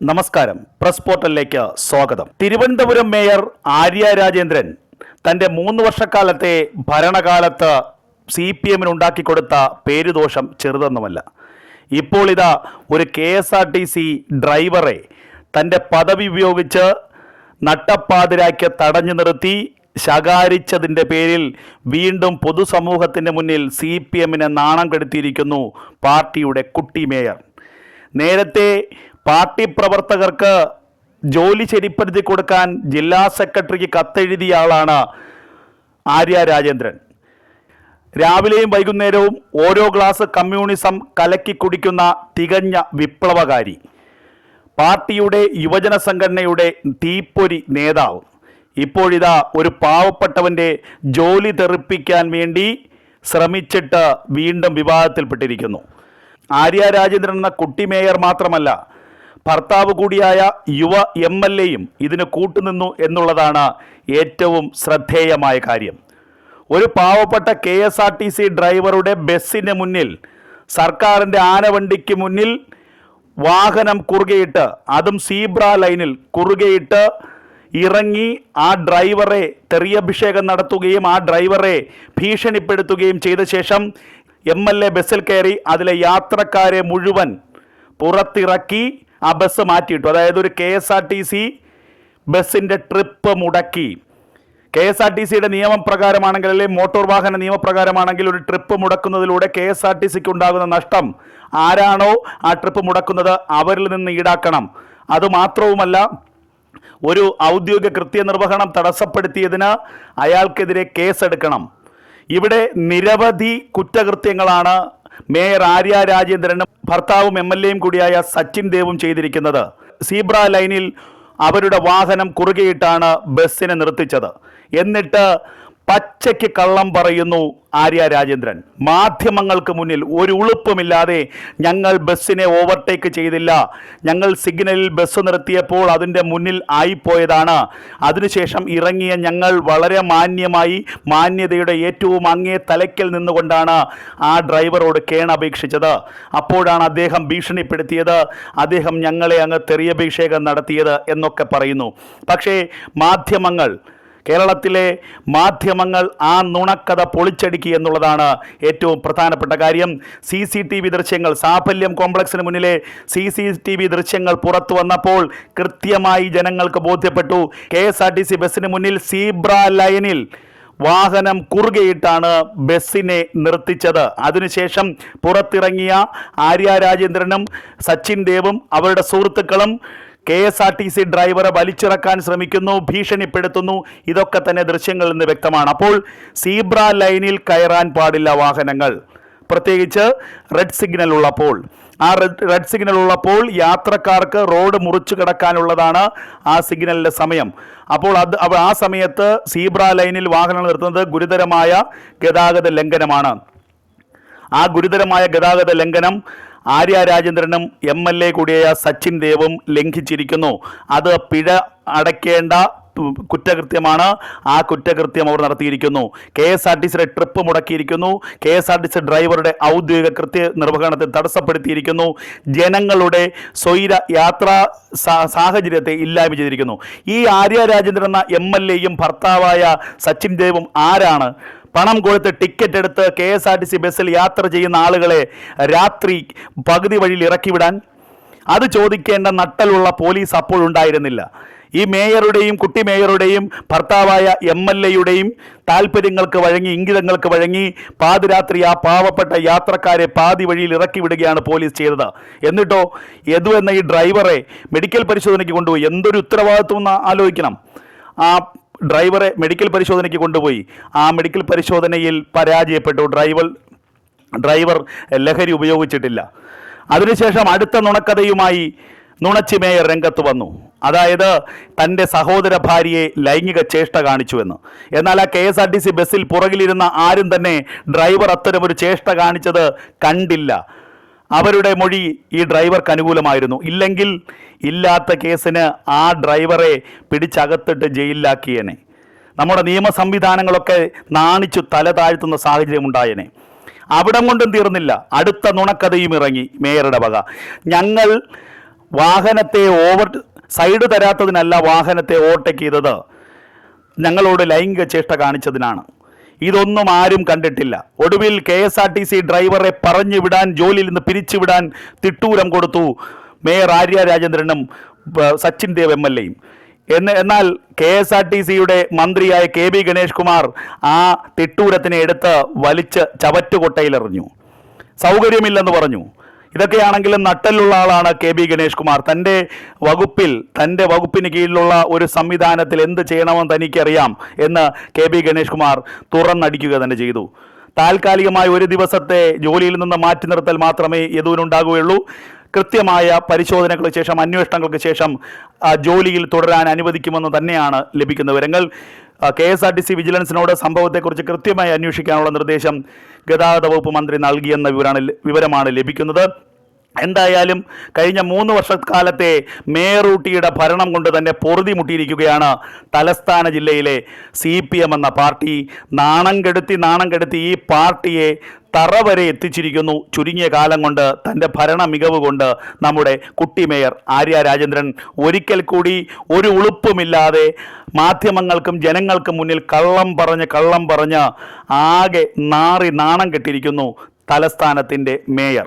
നമസ്കാരം. പ്രസ് പോർട്ടലിലേക്ക് സ്വാഗതം. തിരുവനന്തപുരം മേയർ ആര്യ രാജേന്ദ്രൻ തന്റെ മൂന്ന് വർഷക്കാലത്തെ ഭരണകാലത്ത് സി പി എമ്മിന് ഉണ്ടാക്കിക്കൊടുത്ത പേരുദോഷം ചെറുതൊന്നുമല്ല. ഇപ്പോൾ ഇതാ ഒരു K S R T C ഡ്രൈവറെ തന്റെ പദവി ഉപയോഗിച്ച് നട്ടപ്പാതിരാക്കി തടഞ്ഞു നിർത്തി ശകാരിച്ചതിന്റെ പേരിൽ വീണ്ടും പൊതുസമൂഹത്തിന്റെ മുന്നിൽ സി പി എമ്മിനെ നാണം കെടുത്തിയിരിക്കുന്നു പാർട്ടിയുടെ കുട്ടി മേയർ. നേരത്തെ പാർട്ടി പ്രവർത്തകർക്ക് ജോലി ശരിപ്പെടുത്തി കൊടുക്കാൻ ജില്ലാ സെക്രട്ടറിക്ക് കത്തെഴുതിയ ആളാണ് ആര്യ രാജേന്ദ്രൻ. രാവിലെയും വൈകുന്നേരവും ഓരോ ഗ്ലാസ് കമ്മ്യൂണിസം കലക്കി കുടിക്കുന്ന തികഞ്ഞ വിപ്ലവകാരി. പാർട്ടിയുടെ യുവജന സംഘടനയുടെ തീപ്പൊരി നേതാവ്. ഇപ്പോഴിതാ ഒരു പാവപ്പെട്ടവന്റെ ജോലി തെറിപ്പിക്കാൻ വേണ്ടി ശ്രമിച്ചിട്ട് വീണ്ടും വിവാദത്തിൽപ്പെട്ടിരിക്കുന്നു ആര്യ രാജേന്ദ്രൻ എന്ന കുട്ടി മേയർ മാത്രമല്ല ഭർത്താവ് കൂടിയായ യുവ എം എൽ എയും ഇതിന് കൂട്ടുനിന്നു എന്നുള്ളതാണ് ഏറ്റവും ശ്രദ്ധേയമായ കാര്യം. ഒരു പാവപ്പെട്ട K S R T C ഡ്രൈവറുടെ ബസ്സിന് മുന്നിൽ സർക്കാരിന്റെ ആനവണ്ടിക്ക് മുന്നിൽ വാഹനം കുറുകയിട്ട് അതും സീബ്ര ലൈനിൽ കുറുകയിട്ട് ഇറങ്ങി ആ ഡ്രൈവറെ തെറിയഭിഷേകം നടത്തുകയും ആ ഡ്രൈവറെ ഭീഷണിപ്പെടുത്തുകയും ചെയ്ത ശേഷം എം എൽ എ ബസ്സിൽ കയറി അതിലെ യാത്രക്കാരെ മുഴുവൻ പുറത്തിറക്കി ആ ബസ് മാറ്റിയിട്ടു. അതായത് ഒരു K S R T C ബസ്സിന്റെ ട്രിപ്പ് മുടക്കി. കെ എസ് ആർ ടി സിയുടെ നിയമപ്രകാരമാണെങ്കിൽ അല്ലെങ്കിൽ മോട്ടോർ വാഹന നിയമപ്രകാരമാണെങ്കിൽ ഒരു ട്രിപ്പ് മുടക്കുന്നതിലൂടെ കെ എസ് ആർ ടി സിക്ക് ഉണ്ടാകുന്ന നഷ്ടം ആരാണോ ആ ട്രിപ്പ് മുടക്കുന്നത് അവരിൽ നിന്ന് ഈടാക്കണം. അതുമാത്രവുമല്ല ഒരു ഔദ്യോഗിക കൃത്യനിർവഹണം തടസ്സപ്പെടുത്തിയതിന് അയാൾക്കെതിരെ കേസെടുക്കണം. ഇവിടെ നിരവധി കുറ്റകൃത്യങ്ങളാണ് മേയർ ആര്യ രാജേന്ദ്രനും ഭർത്താവും എം എൽ എയും കൂടിയായ സച്ചിൻ ദേവും ചെയ്തിരിക്കുന്നത്. സീബ്ര ലൈനിൽ അവരുടെ വാഹനം കുറുകെയിട്ടാണ് ബസ്സിനെ നിർത്തിച്ചത്. എന്നിട്ട് പച്ചയ്ക്ക് കള്ളം പറയുന്നു ആര്യ രാജേന്ദ്രൻ. മാധ്യമങ്ങൾക്ക് മുന്നിൽ ഒരു ഉളുപ്പുമില്ലാതെ ഞങ്ങൾ ബസ്സിനെ ഓവർടേക്ക് ചെയ്തില്ല. ഞങ്ങൾ സിഗ്നലിൽ ബസ് നിർത്തിയപ്പോൾ അതിന്റെ മുന്നിൽ ആയിപ്പോയതാണ്. അതിനുശേഷം ഇറങ്ങിയ ഞങ്ങൾ വളരെ മാന്യമായി മാന്യതയുടെ ഏറ്റവും അങ്ങേ തലയ്ക്കൽ നിന്നുകൊണ്ടാണ് ആ ഡ്രൈവറോട് കേണപേക്ഷിച്ചത് അപ്പോഴാണ് അദ്ദേഹം ഭീഷണിപ്പെടുത്തിയത്. അദ്ദേഹം ഞങ്ങളെ അങ്ങ് തെറിയഭിഷേകം നടത്തിയത് എന്നൊക്കെ പറയുന്നു. പക്ഷേ മാധ്യമങ്ങൾ കേരളത്തിലെ മാധ്യമങ്ങൾ ആ നുണക്കഥ പൊളിച്ചടുക്കി എന്നുള്ളതാണ് ഏറ്റവും പ്രധാനപ്പെട്ട കാര്യം. സി സി ടി വി ദൃശ്യങ്ങൾ സാഫല്യം കോംപ്ലക്സിന് മുന്നിലെ സി സി ടി വി ദൃശ്യങ്ങൾ പുറത്തു വന്നപ്പോൾ കൃത്യമായി ജനങ്ങൾക്ക് ബോധ്യപ്പെട്ടു. K S R T C ബസ്സിന് മുന്നിൽ സീബ്ര ലൈനിൽ വാഹനം കുറുകയിട്ടാണ് ബസ്സിനെ നിർത്തിച്ചത്. അതിനുശേഷം പുറത്തിറങ്ങിയ ആര്യ രാജേന്ദ്രനും സച്ചിൻ ദേവും അവരുടെ സുഹൃത്തുക്കളും K S R T C ഡ്രൈവറെ വലിച്ചിറക്കാൻ ശ്രമിക്കുന്നു ഭീഷണിപ്പെടുത്തുന്നു. ഇതൊക്കെ തന്നെ ദൃശ്യങ്ങളിൽ നിന്ന് വ്യക്തമാണ്. അപ്പോൾ സീബ്ര ലൈനിൽ കയറാൻ പാടില്ല വാഹനങ്ങൾ. പ്രത്യേകിച്ച് റെഡ് സിഗ്നൽ ഉള്ളപ്പോൾ. ആ റെഡ് റെഡ് സിഗ്നൽ ഉള്ളപ്പോൾ യാത്രക്കാർക്ക് റോഡ് മുറിച്ചു കിടക്കാനുള്ളതാണ് ആ സിഗ്നലിന്റെ സമയം. അപ്പോൾ അത് ആ സമയത്ത് സീബ്ര ലൈനിൽ വാഹനങ്ങൾ നിർത്തുന്നത് ഗുരുതരമായ ഗതാഗത ലംഘനമാണ്. ആ ഗുരുതരമായ ഗതാഗത ലംഘനം ആര്യ രാജേന്ദ്രനും എം എൽ എ കൂടിയായ സച്ചിൻ ദേവും ലംഘിച്ചിരിക്കുന്നു. അത് പിഴ അടയ്ക്കേണ്ട കുറ്റകൃത്യമാണ്. ആ കുറ്റകൃത്യം അവർ നടത്തിയിരിക്കുന്നു. കെ എസ് ആർ ടി സിയുടെ ട്രിപ്പ് മുടക്കിയിരിക്കുന്നു. K S R T C ഡ്രൈവറുടെ ഔദ്യോഗിക കൃത്യ നിർവഹണത്തെ തടസ്സപ്പെടുത്തിയിരിക്കുന്നു. ജനങ്ങളുടെ സ്വൈര യാത്രാ സാഹചര്യത്തെ ഇല്ലായ്മ ചെയ്തിരിക്കുന്നു. ഈ ആര്യ രാജേന്ദ്രൻ എന്ന എം എൽ എയും ഭർത്താവായ സച്ചിൻ ദേവും ആരാണ്? പണം കൊടുത്ത് ടിക്കറ്റ് എടുത്ത് K S R T C ബസ്സിൽ യാത്ര ചെയ്യുന്ന ആളുകളെ രാത്രി പകുതി വഴിയിൽ ഇറക്കി വിടാൻ അത് ചോദിക്കേണ്ട നട്ടലുള്ള പോലീസ് അപ്പോൾ ഉണ്ടായിരുന്നില്ല. ഈ മേയറുടെയും കുട്ടി മേയറുടെയും ഭർത്താവായ എം എൽ എയുടെയും താല്പര്യങ്ങൾക്ക് വഴങ്ങി ഇംഗിതങ്ങൾക്ക് വഴങ്ങി പാതിരാത്രി ആ പാവപ്പെട്ട യാത്രക്കാരെ പാതി വഴിയിൽ ഇറക്കി വിടുകയാണ് പോലീസ് ചെയ്തത്. എന്നിട്ടോ യദു എന്ന ഈ ഡ്രൈവറെ മെഡിക്കൽ പരിശോധനയ്ക്ക് കൊണ്ടുപോയി? എന്തൊരു ഉത്തരവാദിത്വം ആലോചിക്കണം. ആ ഡ്രൈവറെ മെഡിക്കൽ പരിശോധനയ്ക്ക് കൊണ്ടുപോയി. ആ മെഡിക്കൽ പരിശോധനയിൽ പരാജയപ്പെട്ടു. ഡ്രൈവർ ഡ്രൈവർ ലഹരി ഉപയോഗിച്ചിട്ടില്ല. അതിനുശേഷം അടുത്ത നുണക്കഥയുമായി നുണച്ചി മേയർ രംഗത്ത് വന്നു. അതായത് തന്റെ സഹോദര ഭാര്യയെ ലൈംഗിക ചേഷ്ട കാണിച്ചുവെന്ന്. എന്നാൽ ആ K S R T C ബസ്സിൽ പുറകിലിരുന്ന ആരും തന്നെ ഡ്രൈവർ അത്തരമൊരു ചേഷ്ട കാണിച്ചത് കണ്ടില്ല. അവരുടെ മൊഴി ഈ ഡ്രൈവർക്ക് അനുകൂലമായിരുന്നു. ഇല്ലെങ്കിൽ ഇല്ലാത്ത കേസിന് ആ ഡ്രൈവറെ പിടിച്ചകത്തിട്ട് ജയിലിലാക്കിയേനെ. നമ്മുടെ നിയമ സംവിധാനങ്ങളൊക്കെ നാണിച്ചു തല താഴ്ത്തുന്ന സാഹചര്യം ഉണ്ടായേനെ അവിടം കൊണ്ടും തീർന്നില്ല. അടുത്ത നുണക്കഥയും ഇറങ്ങി മേയറുടെ വക. ഞങ്ങൾ വാഹനത്തെ ഓവർ സൈഡ് തരാത്തതിനല്ല വാഹനത്തെ ഓവർടേക്ക് ചെയ്തത്. ഞങ്ങളോട് ലൈംഗിക ചേഷ്ട കാണിച്ചതിനാണ്. ഇതൊന്നും ആരും കണ്ടിട്ടില്ല. ഒടുവിൽ K S R T C ഡ്രൈവറെ പറഞ്ഞു വിടാൻ ജോലിയിൽ നിന്ന് പിരിച്ചുവിടാൻ തിട്ടൂരം കൊടുത്തു മേയർ ആര്യ രാജേന്ദ്രനും സച്ചിൻ ദേവ് എം എൽ എയും. എന്ന് എന്നാൽ കെ എസ് ആർ ടി സിയുടെ മന്ത്രിയായ കെ ബി ഗണേഷ് കുമാർ ആ തിട്ടൂരത്തിനെ എടുത്ത് വലിച്ച് ചവറ്റുകൊട്ടയിലെറിഞ്ഞു. സൗകര്യമില്ലെന്ന് പറഞ്ഞു. ഇതൊക്കെയാണെങ്കിലും നട്ടലുള്ള ആളാണ് കെ ബി ഗണേഷ് കുമാർ. തന്റെ വകുപ്പിൽ തന്റെ വകുപ്പിന് കീഴിലുള്ള ഒരു സംവിധാനത്തിൽ എന്ത് ചെയ്യണമെന്ന് തനിക്കറിയാം എന്ന് കെ ബി ഗണേഷ് കുമാർ തുറന്നടിക്കുക തന്നെ ചെയ്തു. താൽക്കാലികമായി ഒരു ദിവസത്തെ ജോലിയിൽ നിന്ന് മാറ്റി നിർത്തൽ മാത്രമേ യദുവിനുണ്ടാകുകയുള്ളൂ. കൃത്യമായ പരിശോധനകൾക്ക് ശേഷം അന്വേഷണങ്ങൾക്ക് ശേഷം ജോലിയിൽ തുടരാൻ അനുവദിക്കുമെന്ന് തന്നെയാണ് ലഭിക്കുന്ന വിവരങ്ങൾ. K S R T C വിജിലൻസിനോട് സംഭവത്തെക്കുറിച്ച് കൃത്യമായി അന്വേഷിക്കാനുള്ള നിർദ്ദേശം ഗതാഗത വകുപ്പ് മന്ത്രി നൽകിയെന്ന വിവരമാണ് ലഭിക്കുന്നത്. എന്തായാലും കഴിഞ്ഞ മൂന്ന് വർഷക്കാലത്തെ മേയറൂട്ടിയുടെ ഭരണം കൊണ്ട് തന്നെ പൊറുതി മുട്ടിയിരിക്കുകയാണ് തലസ്ഥാന ജില്ലയിലെ സി പി എം എന്ന പാർട്ടി. നാണം കെടുത്തി നാണം കെടുത്തി ഈ പാർട്ടിയെ തറ വരെ എത്തിച്ചിരിക്കുന്നു. ചുരുങ്ങിയ കാലം കൊണ്ട് തന്റെ ഭരണ മികവ് കൊണ്ട് നമ്മുടെ കുട്ടി മേയർ ആര്യ രാജേന്ദ്രൻ ഒരിക്കൽ കൂടി ഒരു ഉളുപ്പുമില്ലാതെ മാധ്യമങ്ങൾക്കും ജനങ്ങൾക്കും മുന്നിൽ കള്ളം പറഞ്ഞ് കള്ളം പറഞ്ഞ് ആകെ നാറി നാണം കെട്ടിരിക്കുന്നു തലസ്ഥാനത്തിന്റെ മേയർ.